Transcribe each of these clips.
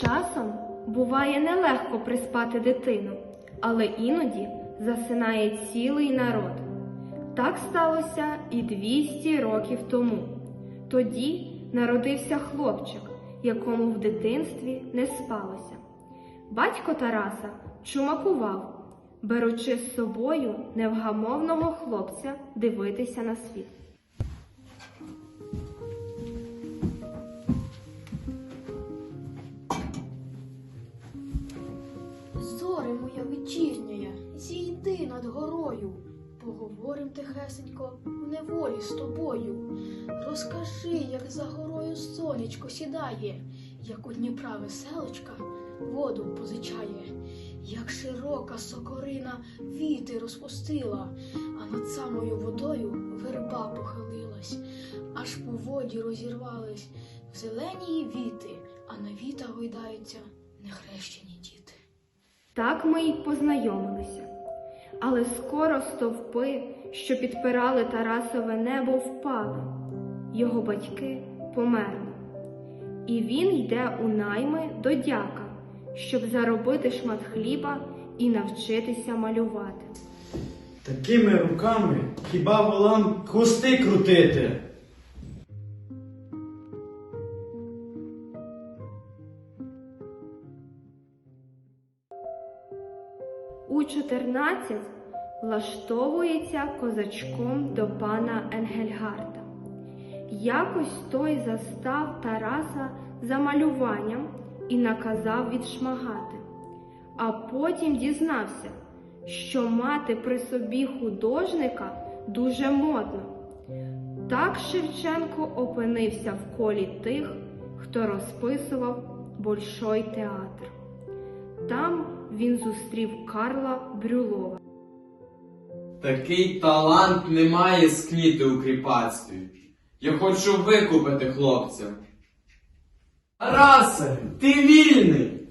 Часом буває нелегко приспати дитину, але іноді засинає цілий народ. Так сталося і 200 років тому. Тоді народився хлопчик, якому в дитинстві не спалося. Батько Тараса чумакував, беручи з собою невгамовного хлопця дивитися на світ. Зоре моя вечірняя, зійди над горою, поговорим тихесенько в неволі з тобою. Розкажи, як за горою сонечко сідає, як у Дніпра веселочка воду позичає, як широка сокорина віти розпустила, а над самою водою верба похилилась, аж по воді розірвались в зелені віти, а на віта гойдаються нехрещені діти. Так ми й познайомилися. Але скоро стовпи, що підпирали Тарасове небо, впали. Його батьки померли. І він йде у найми до дяка, щоб заробити шмат хліба і навчитися малювати. Такими руками хіба волам хвости крутити? У 14 влаштовується козачком до пана Енгельгарда. Якось той застав Тараса за малюванням і наказав відшмагати, а потім дізнався, що мати при собі художника дуже модно. Так Шевченко опинився в колі тих, хто розписував Большой театр. Там він зустрів Карла Брюлова. Такий талант не має скніти у кріпацтві. Я хочу викупити хлопця. Тарасе, ти вільний!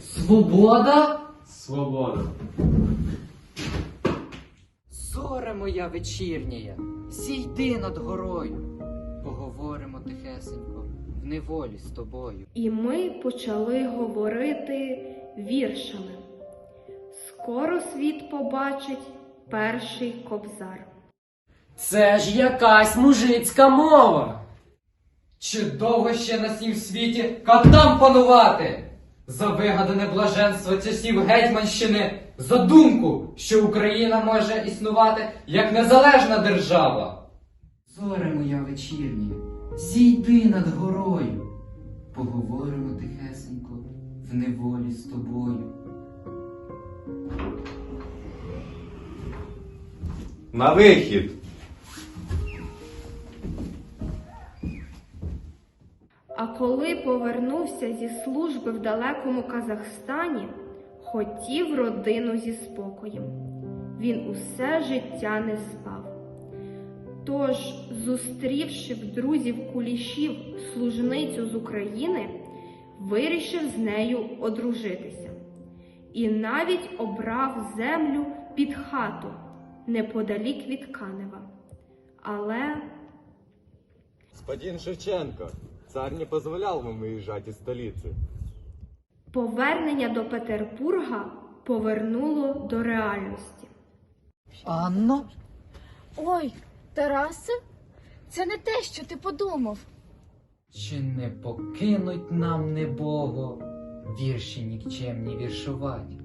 Свобода? Свобода. Зоре моя вечірняя, зійди над горою. Поговоримо тихесенько в неволі з тобою. І ми почали говорити віршами. Скоро світ побачить перший кобзар. Це ж якась мужицька мова. Чи довго ще на сім світі катам панувати? За вигадане блаженство часів Гетьманщини, за думку, що Україна може існувати як незалежна держава. Зоре моя вечірня, зійди над горою. Поговоримо тихесенько в неволі з тобою. На вихід. А коли повернувся зі служби в далекому Казахстані, хотів родину зі спокоєм. Він усе життя не спав. Тож, зустрівши в друзів кулішів служницю з України, вирішив з нею одружитися. І навіть обрав землю під хату неподалік від Канева. Але Господин Шевченко, цар не позволял вам выезжать из столицы. Повернення до Петербурга повернуло до реальності. Анно? Ой, Тарасе, це не те, що ти подумав. Чи не покинуть нам небого вірші нікчемні віршувати?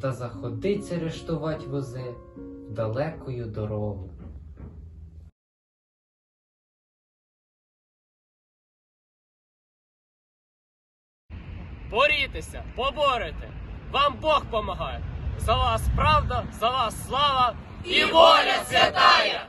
Та заходиться рештувать вози в далекою дорогу. Борітеся, поборете. Вам Бог помагає. За вас правда, за вас слава і воля святая!